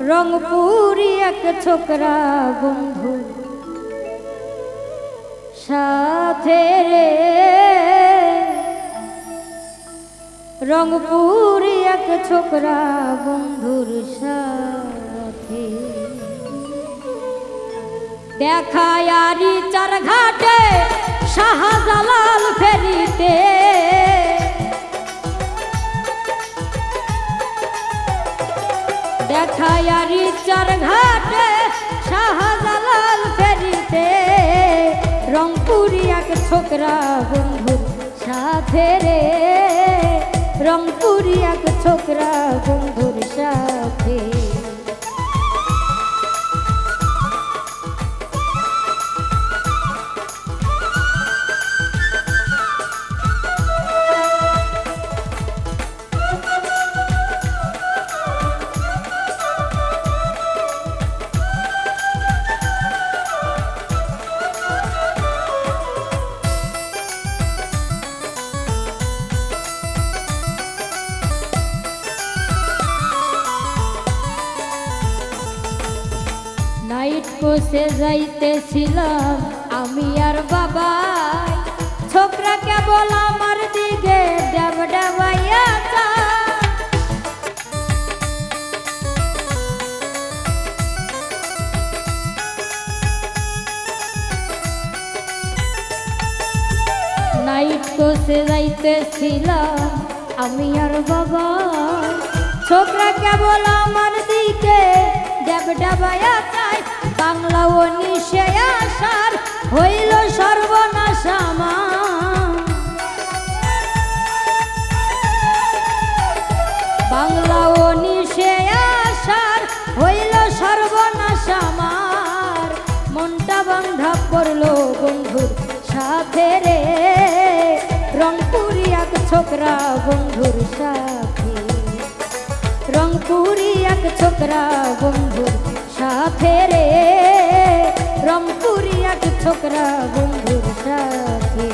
রংপুরি এক ছোকরা বন্ধু। সাথে রে রংপুরি এক ছোকরা বন্ধুর সাথে। দেখায় আরি চার ঘাটে শাহজালাল ফেরিতে রংপুরি এক ছোকরা বন্ধুর সাথে রে। রংপুরি এক ছোকরা কোষে যাইতেছিলাম আমি আর বাবা ছোকরা কেবল আমার দিকে ডাব ডাবাইয়া। নাইট কোষে যাইতেছিলাম আমি আর বাবা ছোকরা কেবল আমার দিকে দেব ডাবায়া চাই বাংলা ও নিশে আসার হইল সর্বনাশ বাংলা ও নিশে আসার হইল সর্বনাশ আমার। মনটা বান্ধা পড়ল বন্ধুর সাথে রে। রংপুরি এক ছোকরা বন্ধুর সাথে। রংপুরি এক ছোকরা বন্ধুর সাথে রে। রংপুরি এক ছোকরা বন্ধুর সাথে।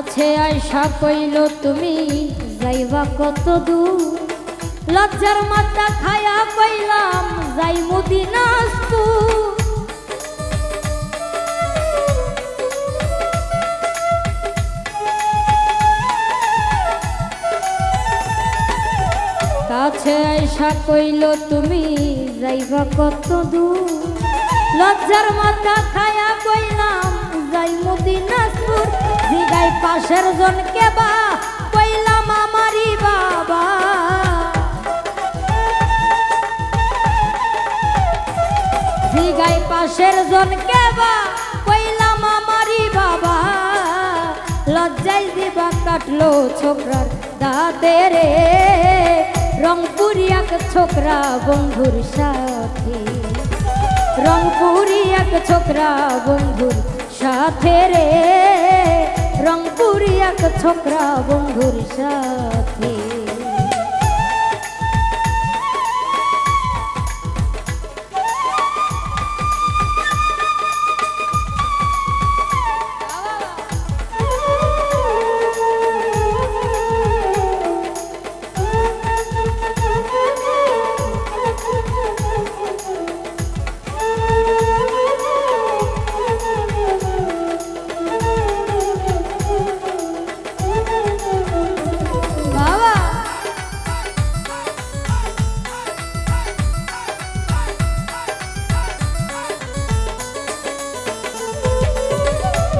কাছে আয়সা কইল, তুমি যাইবা কত দূর লজ্জার মাথা খায়া কইলাম, যাই মুদিনাজপুর কাছে আয়সা কইল, তুমি যাইবা কত দূর লজ্জার মাথা খায়া কইলাম, যাই মদিনাজপুর জিগাই পাশের জনকে বা কইলাম আমারই বাবা। জিগাই পাশের জনকে বা কইলাম আমারই বাবা। লজ্জাই দিবা কাটলো ছোকরার দাঁতে রে। রংপুরি এক ছোকরা বন্ধুর সাথে। রংপুরি এক ছোকরা বন্ধুর সাথে রে। এক ছোকরা বন্ধুর সাথে।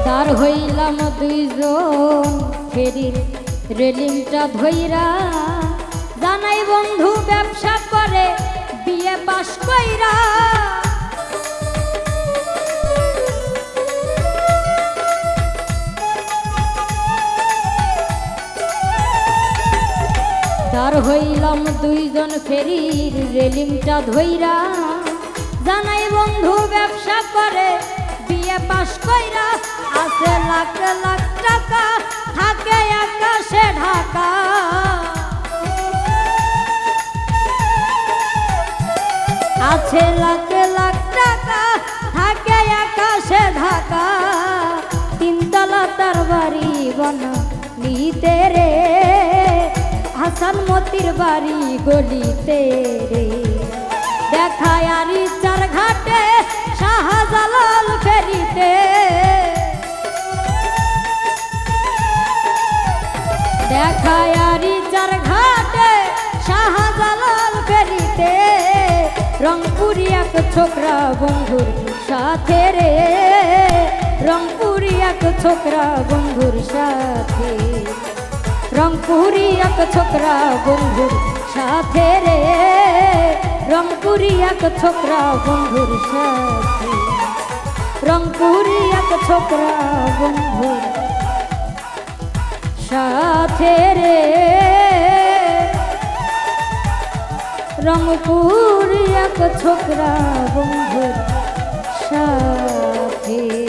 দার হইলাম দুইজন ফেরির রেলিংটা ধইরা। জানাই বন্ধু, ব্যবসা করে বিয়ে পাশ কইরা। তার হইলাম দুইজন ফেরির রেলিংটা ধইরা। জানাই বন্ধু, ব্যবসা করে বিয়ে পাশ কইরা আছে লাখ লাখ টাকা, থাকে আকাশে ঢাকা। আছে লাখ লাখ টাকা, থাকে আকাশে ঢাকা। তিনতলা তার বাড়ি বনা নিতে রে, হাসান মতির বাড়ি গলিতে রে। দেখায় আরি চার ঘাটে রংপুরি এক ছোকরা বন্ধুর সাথে রে। রংপুরি এক ছোকরা বন্ধুর সাথে। রংপুরি এক ছোকরা বন্ধুর সাথে রে। রংপুরি এক ছোকরা বন্ধুর সাথে। রংপুরি এক ছোকরা বন্ধুর সাথে রে। রংপুর এক ছোকরা বন্ধুর সাথে।